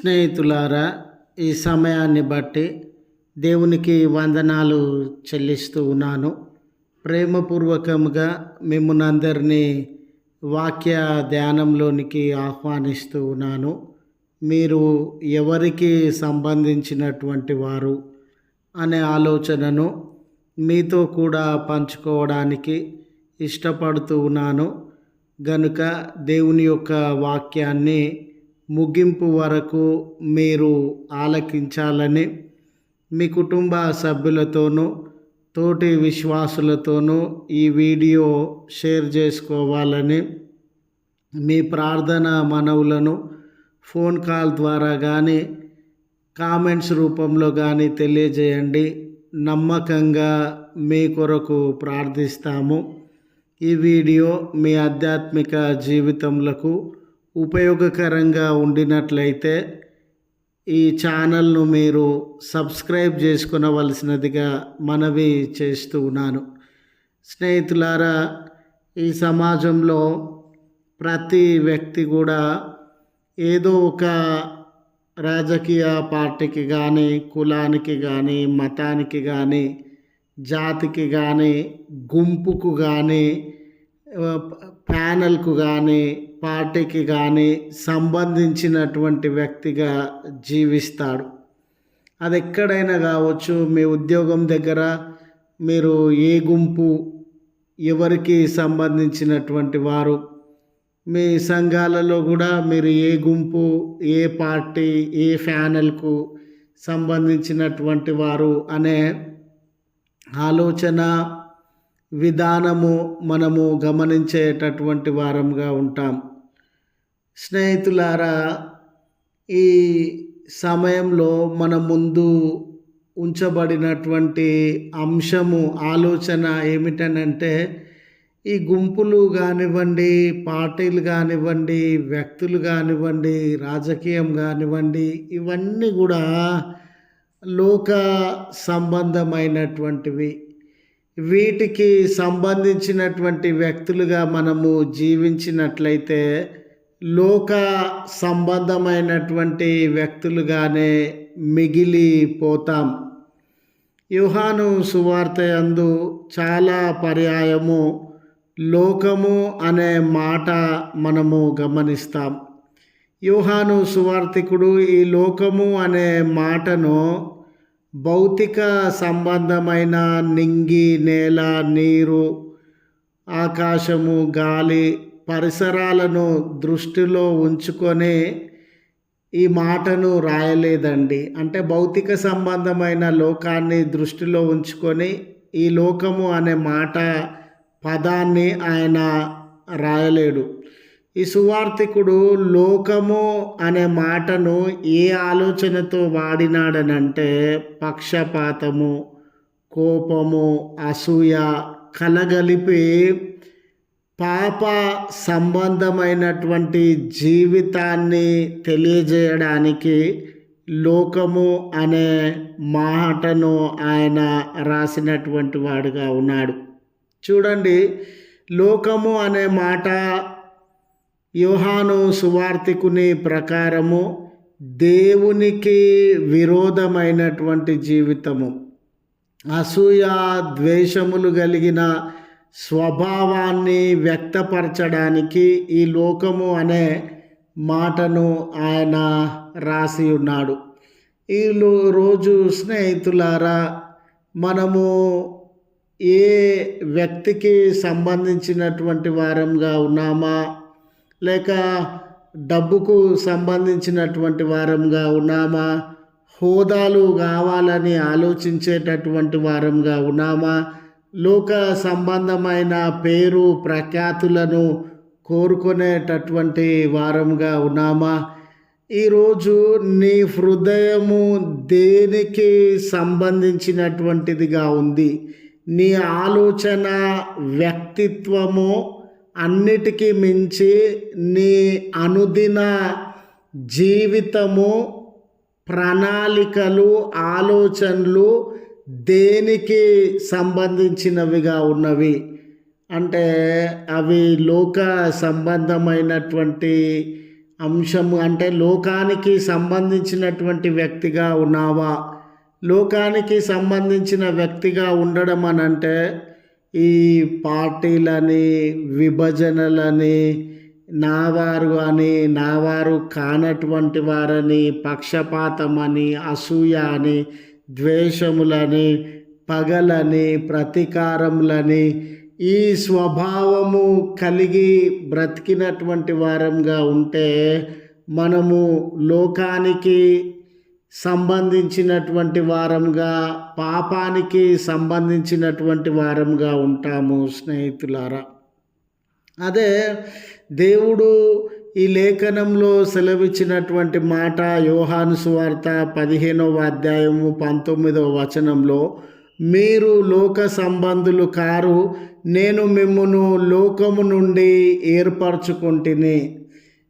స్నేహితులారా ఈ సమయాన్ని బట్టి దేవునికి వందనాలు చెల్లిస్తూ ఉన్నాను. ప్రేమపూర్వకంగా మిమ్మల్ని అందరినీ వాక్య ధ్యానంలోనికి ఆహ్వానిస్తూ ఉన్నాను. మీరు ఎవరికి సంబంధించినటువంటి వారు అనే ఆలోచనను మీతో కూడా పంచుకోవడానికి ఇష్టపడుతూ ఉన్నాను. గనుక దేవుని యొక్క వాక్యాన్ని ముగింపు వరకు మీరు ఆలకించాలని మీ కుటుంబ సభ్యులతోనూ తోటి విశ్వాసులతోనూ ఈ వీడియో షేర్ చేసుకోవాలని మీ ప్రార్థన మనవులను ఫోన్ కాల్ ద్వారా కానీ కామెంట్స్ రూపంలో కానీ తెలియజేయండి. నమ్మకంగా మీ కొరకు ప్రార్థిస్తాము. ఈ వీడియో మీ ఆధ్యాత్మిక జీవితములకు ఉపయోగకరంగా ఉండినట్లయితే ఈ ఛానల్ను మీరు సబ్స్క్రైబ్ చేసుకునవలసినదిగా మనవి చేస్తూ ఉన్నాను. స్నేహితులారా ఈ సమాజంలో ప్రతి వ్యక్తి కూడా ఏదో ఒక రాజకీయ పార్టీకి కానీ కులానికి కానీ మతానికి కానీ జాతికి కానీ గుంపుకు కానీ ప్యానల్కు కానీ పార్టీకి కానీ సంబంధించినటువంటి వ్యక్తిగా జీవిస్తాడు. అది ఎక్కడైనా కావచ్చు మీ ఉద్యోగం దగ్గర మీరు ఏ గుంపు ఎవరికి సంబంధించినటువంటి వారు మీ సంఘాలలో కూడా మీరు ఏ గుంపు ఏ పార్టీ ఏ ఫ్యానల్కు సంబంధించినటువంటి వారు అనే ఆలోచన విధానము మనము గమనించేటటువంటి వారంగా ఉంటాం. స్నేహితులారా ఈ సమయంలో మన ముందు ఉంచబడినటువంటి అంశము ఆలోచన ఏమిటనంటే ఈ గుంపులు కానివ్వండి పార్టీలు కానివ్వండి వ్యక్తులు కానివ్వండి రాజకీయం కానివ్వండి ఇవన్నీ కూడా లోక సంబంధమైనటువంటివి. వీటికి సంబంధించినటువంటి వ్యక్తులుగా మనము జీవించినట్లయితే లోక సంబంధమైనటువంటి వ్యక్తులుగానే మిగిలిపోతాం. యుహాను సువార్త యందు చాలా పర్యాయము లోకము అనే మాట మనము గమనిస్తాం. యుహాను సువార్థికుడు ఈ లోకము అనే మాటను భౌతిక సంబంధమైన నింగి నేల నీరు ఆకాశము గాలి పరిసరాలను దృష్టిలో ఉంచుకొని ఈ మాటను రాయలేదండి. అంటే భౌతిక సంబంధమైన లోకాన్ని దృష్టిలో ఉంచుకొని ఈ లోకము అనే మాట పదాన్ని ఆయన రాయలేడు. ఈ సువార్థికుడు లోకము అనే మాటను ఏ ఆలోచనతో వాడినాడనంటే పక్షపాతము కోపము అసూయ కలగలిపి పాప సంబంధమైనటువంటి జీవితాన్ని తెలియజేయడానికి లోకము అనే మాటను ఆయన రాసినటువంటి వాడుగా ఉన్నాడు. చూడండి లోకము అనే మాట యోహాను సువార్థికుని ప్రకారము దేవునికి విరోధమైనటువంటి జీవితము. అసూయ ద్వేషములు కలిగిన స్వభావాన్ని వ్యక్తపరచడానికి ఈ లోకము అనే మాటను ఆయన రాసి ఉన్నాడు. ఈ రోజు స్నేహితులారా మనము ఏ వ్యక్తికి సంబంధించినటువంటి వారంగా ఉన్నామా? లేక డబ్బుకు సంబంధించినటువంటి వారంగా ఉన్నామా? హోదాలు కావాలని ఆలోచించేటటువంటి వారంగా ఉన్నామా? లోక సంబంధమైన పేరు ప్రఖ్యాతులను కోరుకునేటటువంటి వారంగా ఉన్నామా? ఈరోజు నీ హృదయము దేనికి సంబంధించినటువంటిదిగా ఉంది? నీ ఆలోచన వ్యక్తిత్వము అన్నిటికీ మించి నీ అనుదిన జీవితము ప్రణాళికలు ఆలోచనలు దేనికి సంబంధించినవిగా ఉన్నవి? అంటే అవి లోక సంబంధమైనటువంటి అంశము అంటే లోకానికి సంబంధించినటువంటి వ్యక్తిగా ఉన్నావా? లోకానికి సంబంధించిన వ్యక్తిగా ఉండడం అని అంటే ఈ పార్టీలని విభజనలని నావారు అని నావారు కానటువంటి వారని పక్షపాతమని అసూయ అని ద్వేషములని పగలని ప్రతీకారములని ఈ స్వభావము కలిగి బ్రతికినటువంటి వారంగా ఉంటే మనము లోకానికి సంబంధించినటువంటి వారంగా పాపానికి సంబంధించినటువంటి వారంగా ఉంటాము స్నేహితులారా. అదే దేవుడు ఈ లేఖనంలో సెలవిచ్చినటువంటి మాట యోహాను సువార్త పదిహేనవ అధ్యాయము పంతొమ్మిదవ వచనంలో మీరు లోక సంబంధులు కారు నేను మిమ్మును లోకము నుండి ఏర్పరచుకుంటుని.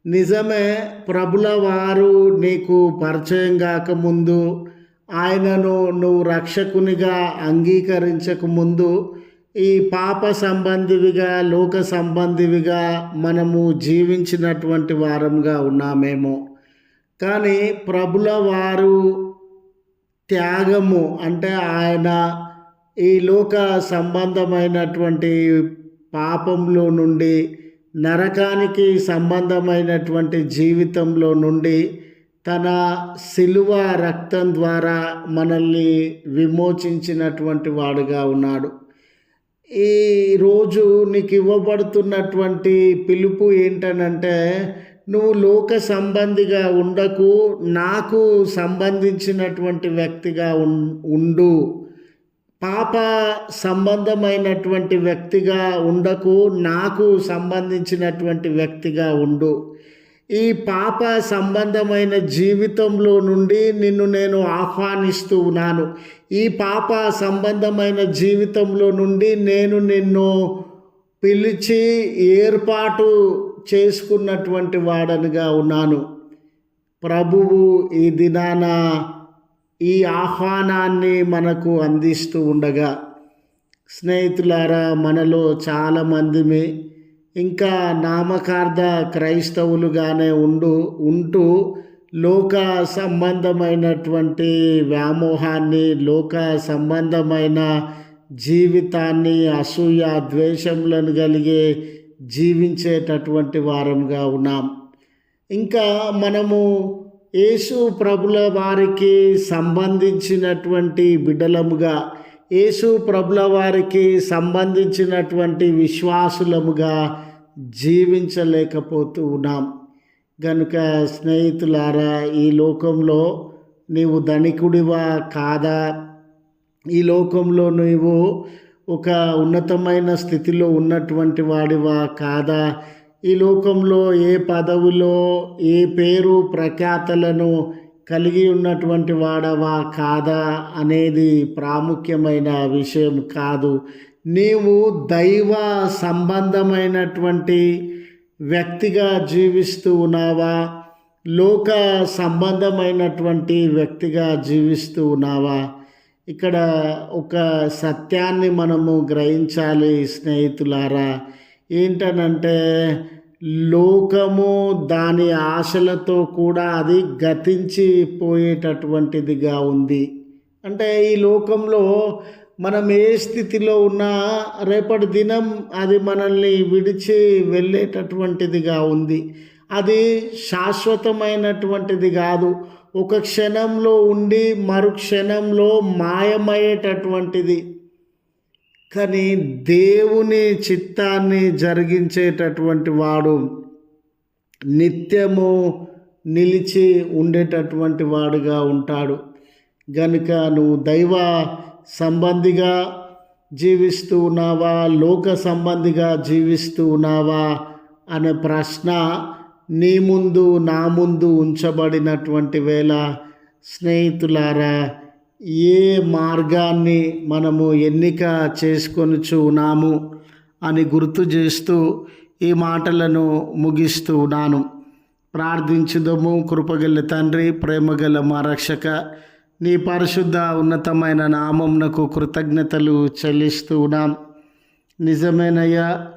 నిజమే ప్రభుల వారు నీకు పరిచయం కాకముందు ఆయనను నువ్వు రక్షకునిగా అంగీకరించకముందు ఈ పాప సంబంధివిగా లోక సంబంధివిగా మనము జీవించినటువంటి వారంగా ఉన్నామేమో. కానీ ప్రభుల వారు త్యాగము అంటే ఆయన ఈ లోక సంబంధమైనటువంటి పాపంలో నుండి నరకానికి సంబంధమైనటువంటి జీవితంలో నుండి తన శిలువ రక్తం ద్వారా మనల్ని విమోచించినటువంటి వాడుగా ఉన్నాడు. ఈ రోజు నీకు ఇవ్వబడుతున్నటువంటి పిలుపు ఏంటనంటే నువ్వు లోక సంబంధిగా ఉండకు నాకు సంబంధించినటువంటి వ్యక్తిగా ఉండు. పాప సంబంధమైనటువంటి వ్యక్తిగా ఉండకు నాకు సంబంధించినటువంటి వ్యక్తిగా ఉండు. ఈ పాప సంబంధమైన జీవితంలో నుండి నిన్ను నేను ఆహ్వానిస్తూ ఉన్నాను. ఈ పాప సంబంధమైన జీవితంలో నుండి నేను నిన్ను పిలిచి ఏర్పాటు చేసుకున్నటువంటి వాడనిగా ఉన్నాను. ప్రభువు ఈ దినాన ఈ ఆహ్వానాన్ని మనకు అందిస్తూ ఉండగా స్నేహితులారా మనలో చాలామందిమే ఇంకా నామకార్థ క్రైస్తవులుగానే ఉండు ఉంటూ లోక సంబంధమైనటువంటి వ్యామోహాన్ని లోక సంబంధమైన జీవితాన్ని అసూయ ద్వేషములను కలిగే జీవించేటటువంటి వారంగా ఉన్నాం. ఇంకా మనము యేసు ప్రభుల వారికి సంబంధించినటువంటి బిడ్డలముగా యేసు ప్రభుల వారికి సంబంధించినటువంటి విశ్వాసులముగా జీవించలేకపోతూ ఉన్నాం. గనుక స్నేహితులారా ఈ లోకంలో నీవు ధనికుడివా కాదా? ఈ లోకంలో నీవు ఒక ఉన్నతమైన స్థితిలో ఉన్నటువంటి వాడివా కాదా? ఈ లోకంలో ఏ పదవులో ఏ పేరు ప్రఖ్యాతలను కలిగి ఉన్నటువంటి వాడవా కాదా అనేది ప్రాముఖ్యమైన విషయం కాదు. నీవు దైవ సంబంధమైనటువంటి వ్యక్తిగా జీవిస్తూ ఉన్నావా? లోక సంబంధమైనటువంటి వ్యక్తిగా జీవిస్తూ ఉన్నావా? ఇక్కడ ఒక సత్యాన్ని మనము గ్రహించాలి స్నేహితులారా. ఏంటనంటే లోకము దాని ఆశలతో కూడా అది గతించిపోయేటటువంటిదిగా ఉంది. అంటే ఈ లోకంలో మనం ఏ స్థితిలో ఉన్నా రేపటి దినం అది మనల్ని విడిచి వెళ్ళేటటువంటిదిగా ఉంది. అది శాశ్వతమైనటువంటిది కాదు. ఒక క్షణంలో ఉండి మరు క్షణంలో మాయమయ్యేటటువంటిది. కానీ దేవుని చిత్తాన్ని జరిగించేటటువంటి వాడు నిత్యము నిలిచి ఉండేటటువంటి వాడుగా ఉంటాడు. గనుక నువ్వు దైవ సంబంధిగా జీవిస్తూ ఉన్నావా లోక సంబంధిగా జీవిస్తూ ఉన్నావా అనే ప్రశ్న నీ ముందు నా ముందు ఉంచబడినటువంటి వేళ స్నేహితులారా ఏ మార్గాన్ని మనము ఎన్నిక చేసుకొనుచు ఉన్నాము అని గుర్తు చేస్తూ ఈ మాటలను ముగిస్తూ ఉన్నాను. ప్రార్థించుదము. కృపగల తండ్రి ప్రేమగల మా రక్షక నీ పరిశుద్ధ ఉన్నతమైన నామంనకు కృతజ్ఞతలు చెల్లిస్తూ ఉన్నాం. నిజమేనయ్యా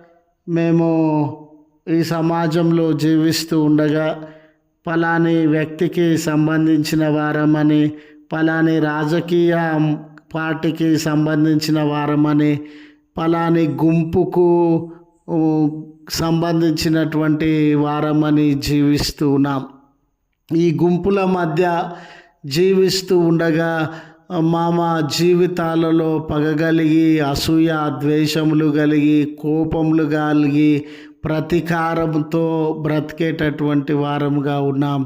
మేము ఈ సమాజంలో జీవిస్తూ ఉండగా ఫలాని వ్యక్తికి సంబంధించిన వారమని పలాని రాజకీయ పార్టీకి సంబంధించిన వారమని పలాని గుంపుకు సంబంధించినటువంటి వారమని జీవిస్తూ ఉన్నాం. ఈ గుంపుల మధ్య జీవిస్తూ ఉండగా మా మా జీవితాలలో పగ కలిగి అసూయ ద్వేషములు కలిగి కోపములు కలిగి ప్రతీకారంతో బ్రతికేటటువంటి వారముగా ఉన్నాం.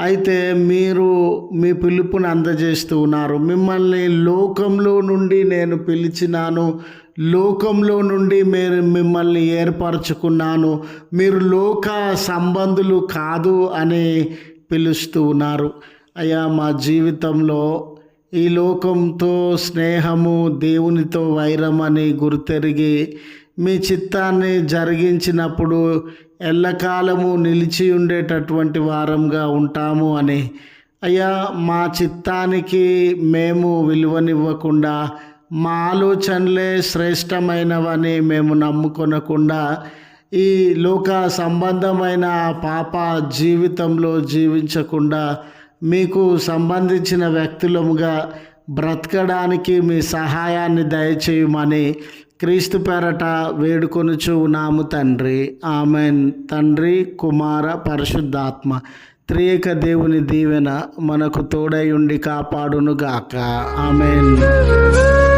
అయితే మీరు మీ పిలుపుని అందజేస్తూ ఉన్నారు. మిమ్మల్ని లోకంలో నుండి నేను పిలిచినాను. లోకంలో నుండి మీరు మిమ్మల్ని ఏర్పరచుకున్నాను. మీరు లోక సంబంధులు కాదు అని పిలుస్తూ ఉన్నారు. అయ్యా మా జీవితంలో ఈ లోకంతో స్నేహము దేవునితో వైరం అని గుర్తెరిగి మీ చిత్తాన్ని జరిగించినప్పుడు ఎల్లకాలము నిలిచి ఉండేటటువంటి వారంగా ఉంటాము అని. అయ్యా మా చిత్తానికి మేము విలువనివ్వకుండా మా ఆలోచనలే శ్రేష్టమైనవని మేము నమ్ముకొనకుండా ఈ లోక సంబంధమైన పాప జీవితంలో జీవించకుండా మీకు సంబంధించిన వ్యక్తులముగా బ్రతకడానికి మీ సహాయాన్ని దయచేయమని క్రీస్తు పేరట వేడుకొనుచు ఉన్నాము తండ్రి. ఆమెన్. తండ్రి కుమార పరిశుద్ధాత్మ త్రియేక దేవుని దీవెన మనకు తోడై ఉండి కాపాడునుగాక. ఆమెన్.